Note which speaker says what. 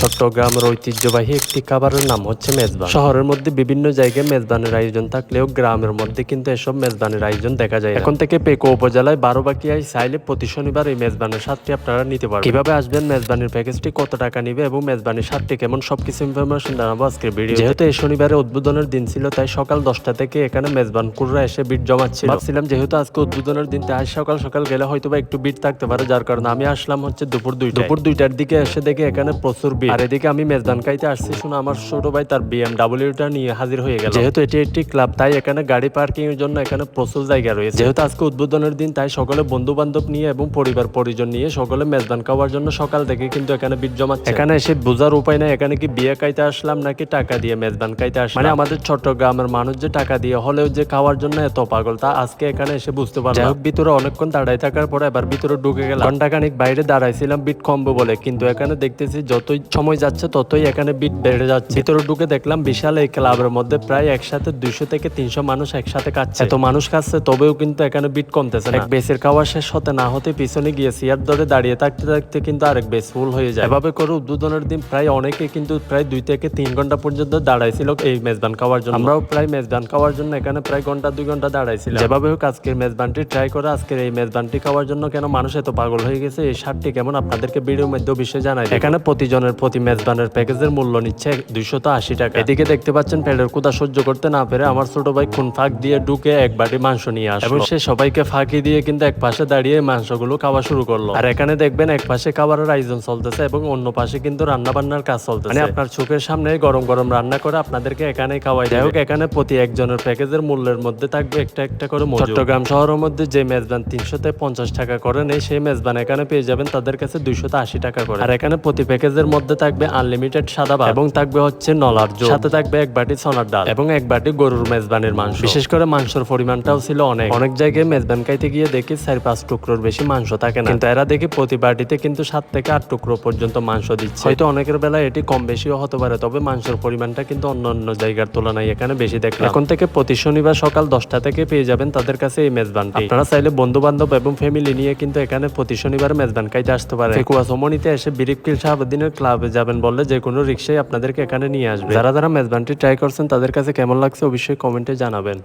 Speaker 1: চট্টগ্রামের ঐতিহ্যবাহী একটি খাবারের নাম হচ্ছে মেজবান। শহরের মধ্যে বিভিন্ন জায়গায় মেজবানের আয়োজন থাকলেও গ্রামের মধ্যে কিন্তু এসব মেজবানের আয়োজন দেখা যায় এখন থেকে পেকো উপজেলায় বারোবাকিয়ায় চাইলে প্রতি শনিবার এই মেজবানের স্বাদটি আপনারা নিতে পারবেন। কীভাবে আসবেন, মেজবানির প্যাকেজটি কত টাকা নিবে এবং মেজবানির স্বাদটি কেমন, সবকিছু ইনফরমেশন জানাব আজকের ভিডিও যেহেতু এই শনিবারে উদ্বোধনের দিন ছিল, তাই সকাল দশটা থেকে এখানে মেজবান কুররা এসে বিট জমাচ্ছিল। ভাবছিলাম যেহেতু আজকে উদ্বোধনের দিন, তাই সকাল সকাল গেলে হয়তো বা একটু বিট থাকতে পারে, যার কারণে আমি আসলাম হচ্ছে দুপুর দুই দুপুর দুইটার দিকে এসে দেখি এখানে প্রচুর বিট আর এদিকে আমি মেজবান খাইতে আসছি শুনে আমার ছোট ভাই তার বিএমডাব্লিউটা নিয়ে হাজির হয়ে গেল। যেহেতু এটি একটি ক্লাব তাই এখানে গাড়ি পার্কিং এর জন্য এখানে প্রচুর জায়গা রয়েছে। যেহেতু আজকে উদ্বোধনের দিন তাই সকলে বন্ধু বান্ধব নিয়ে এবং পরিবার পরিজন নিয়ে সকলে মেজবান খাওয়ার জন্য সকাল থেকে কিন্তু এখানে জমাচ্ছে। এখানে এসে বোঝার উপায় নাই এখানে কি বিয়ে খাইতে আসলাম নাকি টাকা দিয়ে মেজবান খাইতে আসলাম। মানে আমাদের চট্টগ্রামের মানুষ যে টাকা দিয়ে হলেও যে খাওয়ার জন্য এত পাগল তা আজকে এখানে এসে বুঝতে পারলাম। ভিতরে অনেকক্ষণ দাঁড়াই থাকার পরে এবার ভিতরে ঢুকে গেলাম। ঘন্টাখানিক বাইরে দাঁড়াইছিলাম বিট কমবো বলে কিন্তু এখানে দেখতেছি যতই সময় যাচ্ছে ততই এখানে বিট বেড়ে যাচ্ছে। ভিতরে ঢুকে দেখলাম বিশাল এই ক্লাবের মধ্যে প্রায় একসাথে দুইশো থেকে তিনশো মানুষ একসাথে খাচ্ছে এত মানুষ খাচ্ছে তবেও কিন্তু এখানে বিট কমতেছে এক বেসের খাওয়া শেষ হতে না হতে পিছনে গিয়ে চেয়ার ধরে দাঁড়িয়ে থাকতে থাকতে কিন্তু আরেক বেস ফুল হয়ে যায়। এভাবে করে উদ্বোধনের দিন প্রায় অনেকে কিন্তু প্রায় দুই থেকে তিন ঘণ্টা পর্যন্ত দাঁড়াইছিল এই মেজবান খাওয়ার জন্য। আমরাও প্রায় মেজবান খাওয়ার জন্য এখানে প্রায় ঘণ্টা দুই ঘণ্টা দাঁড়াইছিলাম। যেভাবে হোক আজকের মেজবানটি ট্রাই করে আজকের এই মেজবানটি খাওয়ার জন্য কেন মানুষ এত পাগল হয়ে গেছে? এই শার্টটি কেমন আপনাদেরকে ভিডিওর মধ্যে বিষয়ে জানাই এখানে প্রতিজনের প্রতি মেজবানের প্যাকেজের মূল্য নিচ্ছে দুইশত আশি টাকা। এদিকে দেখতে পাচ্ছেন পেটের কুদা সহ্য করতে না পেরে আমার ছোট ভাই খুন ফাঁক দিয়ে ঢুকে এক বাটি মাংস নিয়ে আসলো। এবং সে সবাইকে ফাঁকি দিয়ে কিন্তু এক পাশে দাঁড়িয়ে মাংসগুলো খাওয়া শুরু করল। আর এখানে দেখবেন এক পাশে খাবারের আয়োজন চলতেছে এবং অন্য পাশে কিন্তু রান্না বান্নার কাজ চলতেছে। মানে আপনার চোখের সামনে গরম গরম রান্না করে আপনাদেরকে এখানে খাওয়াই যাই হোক এখানে প্রতি একজনের প্যাকেজের মূল্যের মধ্যে থাকবে একটা একটা করে। চট্টগ্রাম শহরের মধ্যে যে মেজবান তিনশোতে পঞ্চাশ টাকা করে নেই সেই মেজবান এখানে পেয়ে যাবেন তাদের কাছে দুইশোতে আশি টাকা করে। আর এখানে প্রতি প্যাকেজের মধ্যে থাকবে আনলিমিটেড সাদা ভাত এবং থাকবে হচ্ছে নলার জল। সাথে থাকবে এক বাটি সোনার ডাল এবং এক বাটি গরুর মেজবানের মাংস। বিশেষ করে মাংসের পরিমাণটাও ছিল অনেক। অনেক জায়গায় মেজবান খাইতে গিয়ে দেখি চার পাঁচ টুকরোর বেশি মাংস থাকে না। কিন্তু এরা দেখি প্রতি বাটিতে কিন্তু সাত থেকে আট টুকরো পর্যন্ত মাংস দিচ্ছে। হয়তো অনেকের বেলায় এটি কম বেশিও হতে পারে, তবে মাংসের পরিমাণটা কিন্তু অন্য অন্য জায়গার তুলনায় এখানে বেশি দেখলাম। এখন থেকে প্রতি শনিবার সকাল দশটা থেকে পেয়ে যাবেন তাদের কাছে এই মেজবানটি আপনারা চাইলে বন্ধু বান্ধব এবং ফ্যামিলি নিয়ে কিন্তু এখানে প্রতি শনিবার মেজবান খাইতে আসতে পারে ফেকুয়া এসে বিরিকপিল শাহাবুদ্দিনের ক্লাবে যাবেন বললে যে কোনো রিক্সাই আপনাদেরকে এখানে নিয়ে আসবে। যারা যারা মেজবানটি ট্রাই করছেন, তাদের কাছে কেমন লাগছে অবশ্যই কমেন্টে জানাবেন।